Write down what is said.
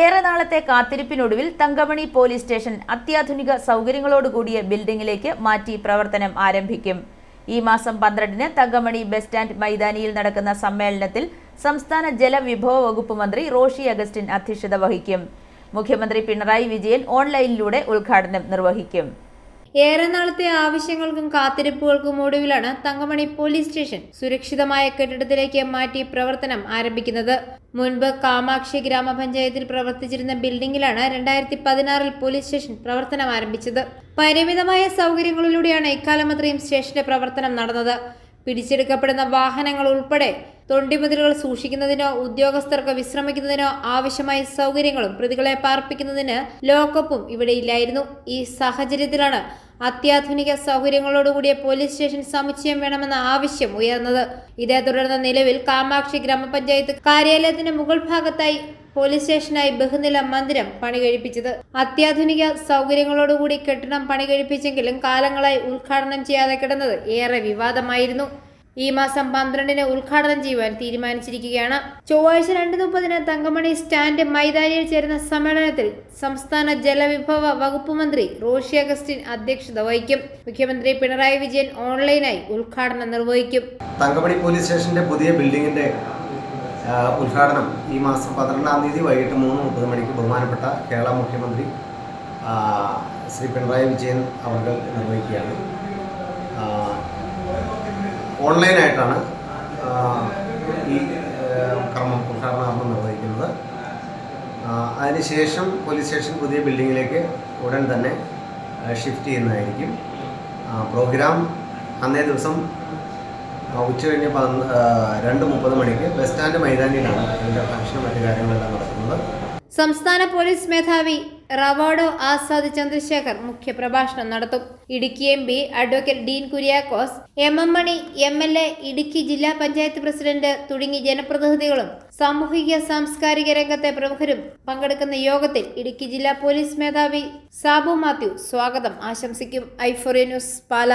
ഏറെ നാളത്തെ കാത്തിരിപ്പിനൊടുവിൽ Thankamani police station അത്യാധുനിക സൗകര്യങ്ങളോടുകൂടിയ ബിൽഡിംഗിലേക്ക് മാറ്റി പ്രവർത്തനം ആരംഭിക്കും. ഈ മാസം പന്ത്രണ്ടിന് തങ്കമണി ബസ് സ്റ്റാൻഡ് മൈതാനിയിൽ നടക്കുന്ന സമ്മേളനത്തിൽ സംസ്ഥാന ജലവിഭവ വകുപ്പ് മന്ത്രി റോഷി അഗസ്റ്റിൻ അധ്യക്ഷത വഹിക്കും. മുഖ്യമന്ത്രി പിണറായി വിജയൻ ഓൺലൈനിലൂടെ ഉദ്ഘാടനം നിർവഹിക്കും. ഏറെ നാളത്തെ ആവശ്യങ്ങൾക്കും കാത്തിരിപ്പുകൾക്കും ഒടുവിലാണ് തങ്കമണി പോലീസ് സ്റ്റേഷൻ സുരക്ഷിതമായ കെട്ടിടത്തിലേക്ക് മാറ്റി പ്രവർത്തനം ആരംഭിക്കുന്നത്. മുൻപ് കാമാക്ഷി ഗ്രാമപഞ്ചായത്തിൽ പ്രവർത്തിച്ചിരുന്ന ബിൽഡിംഗിലാണ് രണ്ടായിരത്തി പതിനാറിൽ പോലീസ് സ്റ്റേഷൻ പ്രവർത്തനം ആരംഭിച്ചത്. പരിമിതമായ സൗകര്യങ്ങളിലൂടെയാണ് ഇക്കാലം അത്രയും സ്റ്റേഷന്റെ പ്രവർത്തനം നടന്നത്. പിടിച്ചെടുക്കപ്പെടുന്ന വാഹനങ്ങൾ ഉൾപ്പെടെ തൊണ്ടിമുതലുകൾ സൂക്ഷിക്കുന്നതിനോ ഉദ്യോഗസ്ഥർക്ക് വിശ്രമിക്കുന്നതിനോ ആവശ്യമായ സൗകര്യങ്ങളും പ്രതികളെ പാർപ്പിക്കുന്നതിന് ലോക്കപ്പും ഇവിടെ ഇല്ലായിരുന്നു. ഈ സാഹചര്യത്തിലാണ് അത്യാധുനിക സൗകര്യങ്ങളോടുകൂടിയ പോലീസ് സ്റ്റേഷൻ സമുച്ചയം വേണമെന്ന ആവശ്യം ഉയർന്നത്. ഇതേ തുടർന്ന് നിലവിൽ കാമാക്ഷി ഗ്രാമപഞ്ചായത്ത് കാര്യാലയത്തിന്റെ മുകൾ ഭാഗത്തായി പോലീസ് സ്റ്റേഷനായി ബഹുനില മന്ദിരം പണി കഴിപ്പിച്ചത് അത്യാധുനിക സൗകര്യങ്ങളോടുകൂടി കെട്ടിടം പണി കഴിപ്പിച്ചെങ്കിലും കാലങ്ങളായി ഉദ്ഘാടനം ചെയ്യാതെ കിടന്നത് ഏറെ വിവാദമായിരുന്നു. ഈ മാസം പന്ത്രണ്ടിന് ഉദ്ഘാടനം ചെയ്യുവാൻ തീരുമാനിച്ചിരിക്കുകയാണ്. ചൊവ്വാഴ്ച രണ്ട് മുപ്പതിന് തങ്കമണി സ്റ്റാൻഡ് മൈതാനിയിൽ ചേരുന്ന സമ്മേളനത്തിൽ സംസ്ഥാന ജലവിഭവ വകുപ്പ് മന്ത്രി റോഷി അഗസ്റ്റിൻ അധ്യക്ഷത വഹിക്കും. മുഖ്യമന്ത്രി പിണറായി വിജയൻ ഓൺലൈനായി ഉദ്ഘാടനം നിർവഹിക്കും. തങ്കമണി പോലീസ് സ്റ്റേഷന്റെ പുതിയ ബിൽഡിംഗിന്റെ ഉദ്ഘാടനം ഈ മാസം പന്ത്രണ്ടാം തീയതി വൈകിട്ട് മൂന്ന് മുപ്പത് മണിക്ക് ബഹുമാനപ്പെട്ട കേരള മുഖ്യമന്ത്രി ശ്രീ പിണറായി വിജയൻ അവർ നിർവഹിക്കുകയാണ്. ഓൺലൈനായിട്ടാണ് ഈ കർമ്മം ഉദ്ഘാടനം നിർവഹിക്കുന്നത്. അതിനുശേഷം പോലീസ് സ്റ്റേഷൻ പുതിയ ബിൽഡിങ്ങിലേക്ക് ഉടൻ തന്നെ ഷിഫ്റ്റ് ചെയ്യുന്നതായിരിക്കും. പ്രോഗ്രാം അന്നേ ദിവസം ഉച്ച കഴിഞ്ഞ് പന്ത് രണ്ട് മുപ്പത് മണിക്ക് ബസ് സ്റ്റാൻഡ് മൈതാനിയിലാണ് അതിന്റെ ഫംഗ്ഷനും മറ്റു കാര്യങ്ങളെല്ലാം നടക്കുന്നത്. സംസ്ഥാന പോലീസ് മേധാവി റവാഡോ ആസാദ് ചന്ദ്രശേഖർ മുഖ്യപ്രഭാഷണം നടത്തും. Idukki M P advocate Dean Kuriakose M M Mani M L A Idukki ജില്ലാ പഞ്ചായത്ത് പ്രസിഡന്റ് തുടങ്ങി ജനപ്രതിനിധികളും സാമൂഹിക സാംസ്കാരിക രംഗത്തെ പ്രമുഖരും പങ്കെടുക്കുന്ന യോഗത്തിൽ ഇടുക്കി ജില്ലാ പോലീസ് മേധാവി സാബു മാത്യു സ്വാഗതം. ആശംസിക്കും. ഐഫോറിയ ന്യൂസ് പാല.